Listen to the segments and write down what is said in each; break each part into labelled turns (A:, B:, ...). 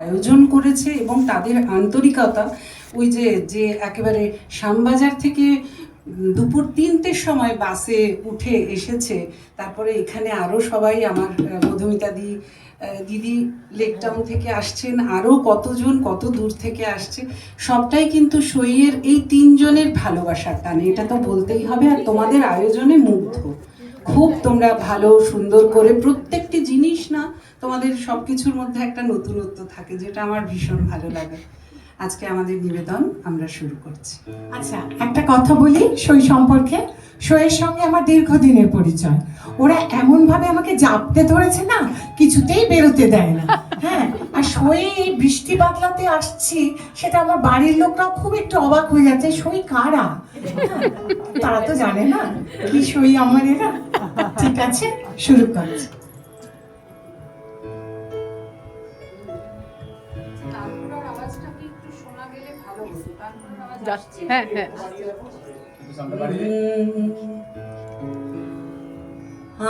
A: আয়োজন করেছে এবং তাদের আন্তরিকতা ওই যে যে একেবারে শ্যামবাজার থেকে দুপুর তিনটের সময় বাসে উঠে এসেছে। তারপরে এখানে আরও সবাই আমার মধুমিতা দি দিদি লেকটাউন থেকে আসছেন আরও কতজন, কত দূর থেকে আসছে, সবটাই কিন্তু সইয়ের এই তিনজনের ভালোবাসার টানে। এটা তো বলতেই হবে, আর তোমাদের আয়োজনে মুগ্ধ। খুব তোমরা ভালো, সুন্দর করে না তোমাদের সব কিছুর মধ্যে একটা নতুনত্ব থাকে যেটা আমার ভীষণ ভালো লাগে। আজকে আমাদের নিবেদন আমরা শুরু করছি।
B: আচ্ছা একটা কথা বলি সই সম্পর্কে। সইয়ের সঙ্গে আমার দীর্ঘদিনের পরিচয়। ওরা এমন ভাবে আমাকে জাপতে ধরেছে না কিছুতেই বেরোতে দেয় না। হ্যাঁ আর সই বৃষ্টি বাদলাতে আসছি সেটা আমার বাড়ির লোকরাও খুব একটু অবাক হয়ে যাচ্ছে সই কারা? হ্যাঁ, তারা তো জানে না কি সই আমার এরা ঠিক আছে শুরু করছি।
C: হ্যাঁ হ্যাঁ।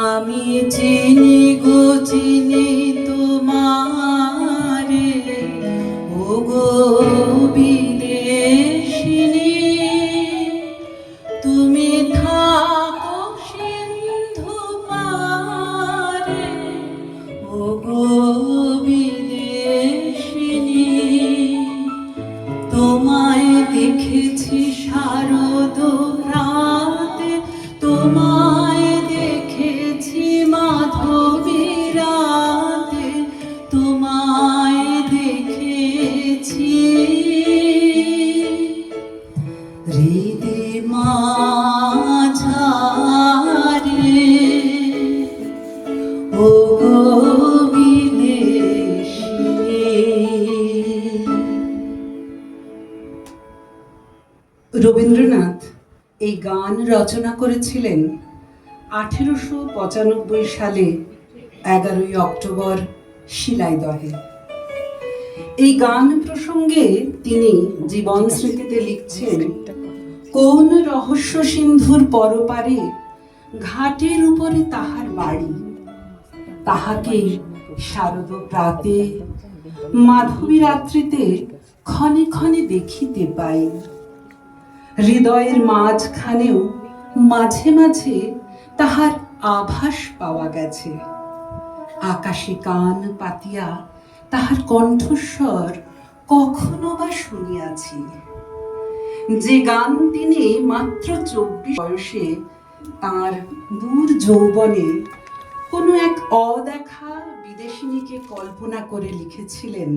A: আমি চিনি গো চিনি তোমায় দেখেছি রচনা করেছিলেন আঠেরোশো পঁচানব্বই সালে এগারোই অক্টোবর শিলাইদহে। এই গান প্রসঙ্গে তিনি জীবন স্মৃতিতে লিখছেন, কোন রহস্য সিন্ধুর পরপারে ঘাটের উপরে তাহার বাড়ি। তাহাকে শারদ প্রাতে, মাধবী রাত্রিতে ক্ষণে ক্ষণে দেখিতে পাই। হৃদয়ের মাঝখানেও মাঝে মাঝে তাহার আভাস পাওয়া গেছে। আকাশে কান পাতিয়া তাহার কণ্ঠস্বর কখনো বা শুনিয়াছি। যে গান তিনি মাত্র চব্বিশ বয়সে তার দূর যৌবনে কোনো এক অদেখা বিদেশিনীকে কল্পনা করে লিখেছিলেন।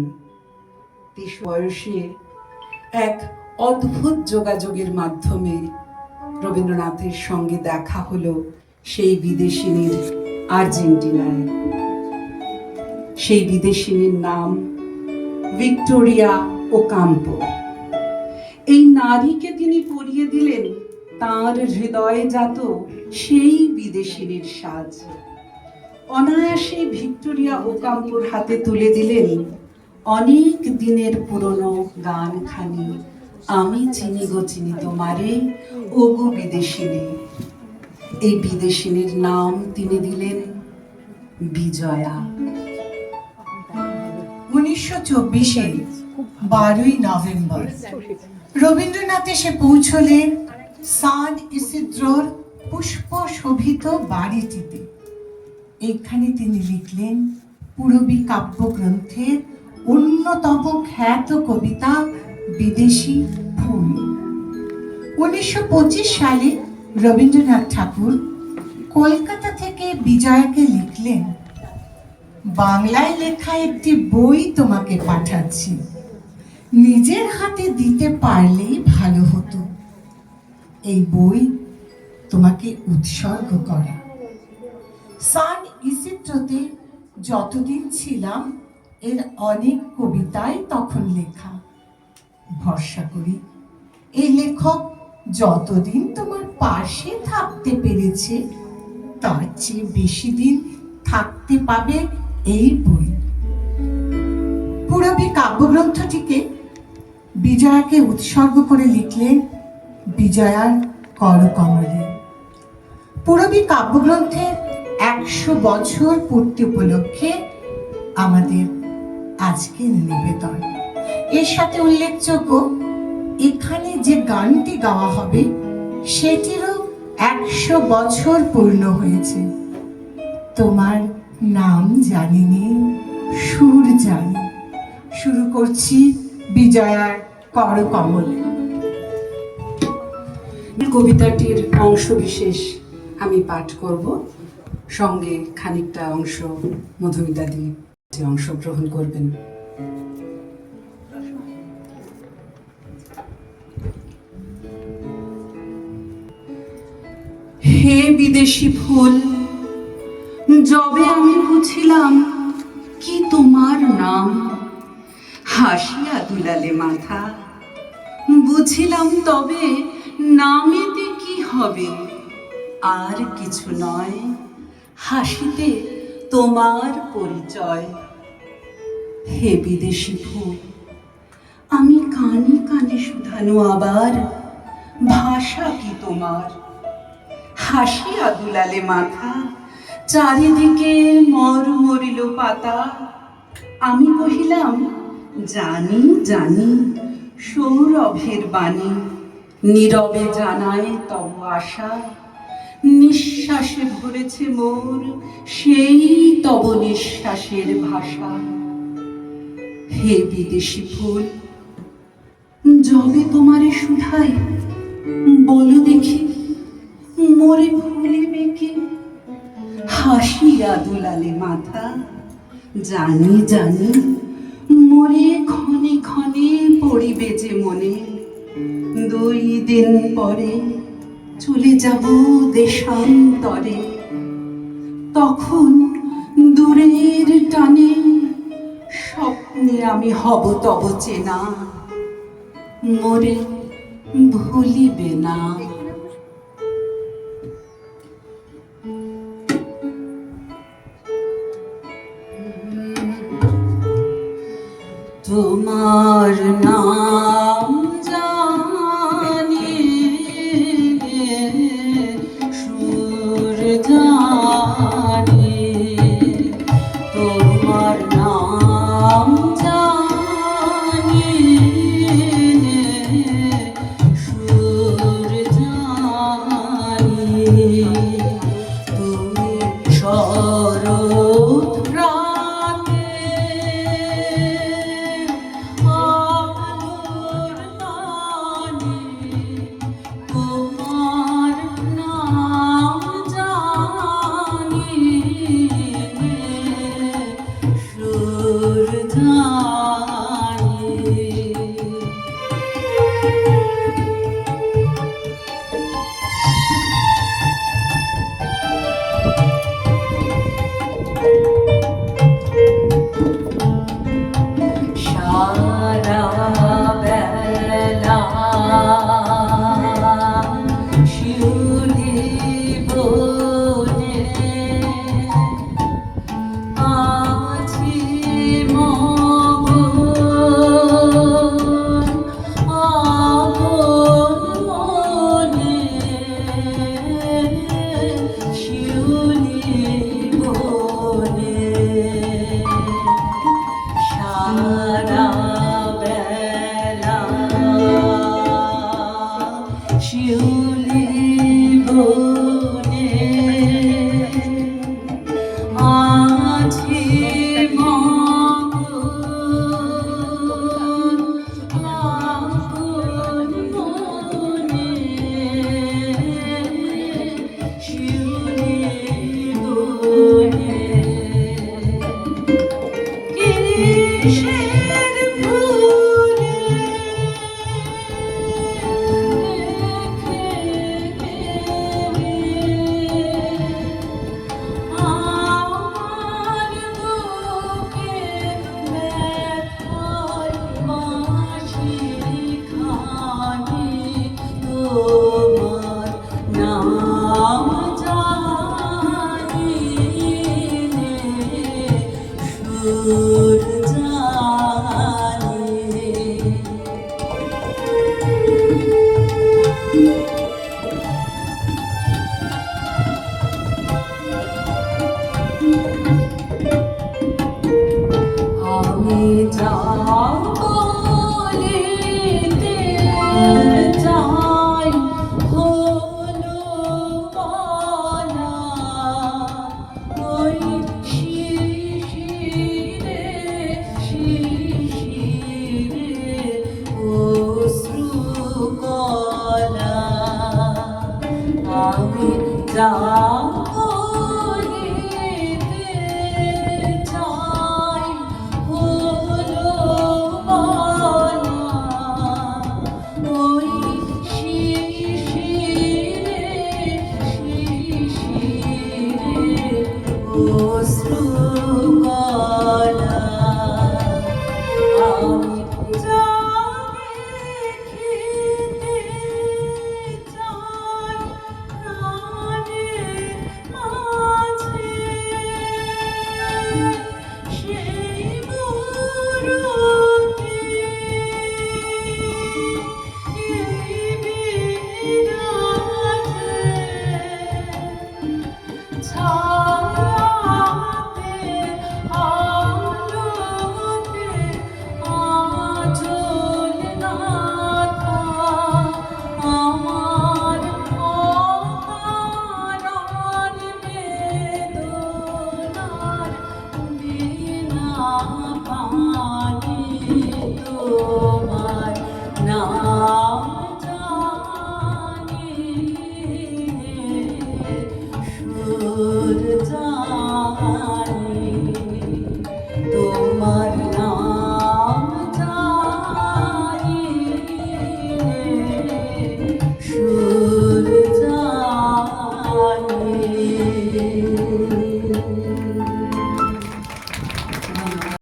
A: তেইশ বয়সে এক অদ্ভুত যোগাযোগের মাধ্যমে রবীন্দ্রনাথের সঙ্গে দেখা হলো সেই বিদেশিনীর আর্জেন্টিনায়। সেই বিদেশিনীর নাম ভিক্টোরিয়া ওকাম্পো। এই নারীকে তিনি পরিয়ে দিলেন তার হৃদয়ে জাত সেই বিদেশিনীর সাজ। অনায়াসে ভিক্টোরিয়া ওকাম্পোর হাতে তুলে দিলেন অনেক দিনের পুরনো গান খানি আমি চিনি গো চিনি তোমারে, ও গো বিদেশিনী। এই বিদেশিনীর নাম তিনি দিলেন বিজয়া।
B: উনিশশো চব্বিশে বারোই নভেম্বর রবীন্দ্রনাথ এসে পৌঁছলেন সান ইসিদ্রোর পুষ্প শোভিত বাড়িটিতে। এখানে তিনি লিখলেন, পূরবী কাব্যগ্রন্থের অন্যতম খ্যাত কবিতা বিদেশি ফুল উনিশশো পঁচিশ সালে রবীন্দ্রনাথ ঠাকুর কলকাতা থেকে বিজয়াকে লিখলেন, বাংলায় লেখা একটি বই তোমাকে পাঠাচ্ছি। নিজের হাতে দিতে পারলেই ভালো হতো। এই বই তোমাকে উৎসর্গ করা। সান ইসিত্রতে যতদিন ছিলাম, এর অনেক কবিতাই তখন লেখা। ভরসা করি। এই লেখক যতদিন তোমার পাশে থাকতে পেরেছে, তার চেয়ে বেশি দিন থাকতে পাবে এই বই। পুরবী কাব্যগ্রন্থটিকে বিজয়াকে উৎসর্গ করে লিখলেন বিজয়ার করকমলে। পুরবী কাব্যগ্রন্থের একশো বছর পূর্তি উপলক্ষে আমাদের আজকের নিবেদন। এর সাথে উল্লেখযোগ্য, এখানে যে গানটি গাওয়া হবে, সেটিরও একশো বছর পূর্ণ হয়েছে। তোমার নাম জানিনি, সুর জানি। শুরু করছি বিজয়ার করকমল।
A: কবিতাটির অংশ বিশেষ আমি পাঠ করব। সঙ্গে খানিকটা অংশ মধুমিতা দিয়ে অংশগ্রহণ করবেন। হে বিদেশি ফুল, যবে আমি বুঝিলাম কি তোমার নাম। হাসিয়া দুলালে মাথা, বুঝিলাম তবে নামেতে কি হবে। আর কিছু নয়, হাসিতে তোমার পরিচয়। হে বিদেশি ফুল, আমি কানে কানে শুধানো আবার ভাষা কি তোমার? হাসিয়া দুলালে মাথা। চারিদিকে মর মরিল পাতা। আমি কহিলাম, জানি জানি, সৌরভের বাণী। নীরবে জানায় তব আশা। নিঃশ্বাসে ভরেছে মোর, সেই তব নিঃশ্বাসের ভাষা। হে বিদেশি ফুল, যবে তোমারে শুধাই, বলো দেখি মোরে ভুলিবে কি হাসিয়া দুলালে মাথা। জানি জানি, মরে ক্ষণে ক্ষণে পড়িবে যে মনে। দুই দিন পরে চলে যাব দেশান্তরে। তখন দূরের টানে স্বপ্নে আমি হব তব চেনা। মরে ভুলিবে না। তোমার নাম।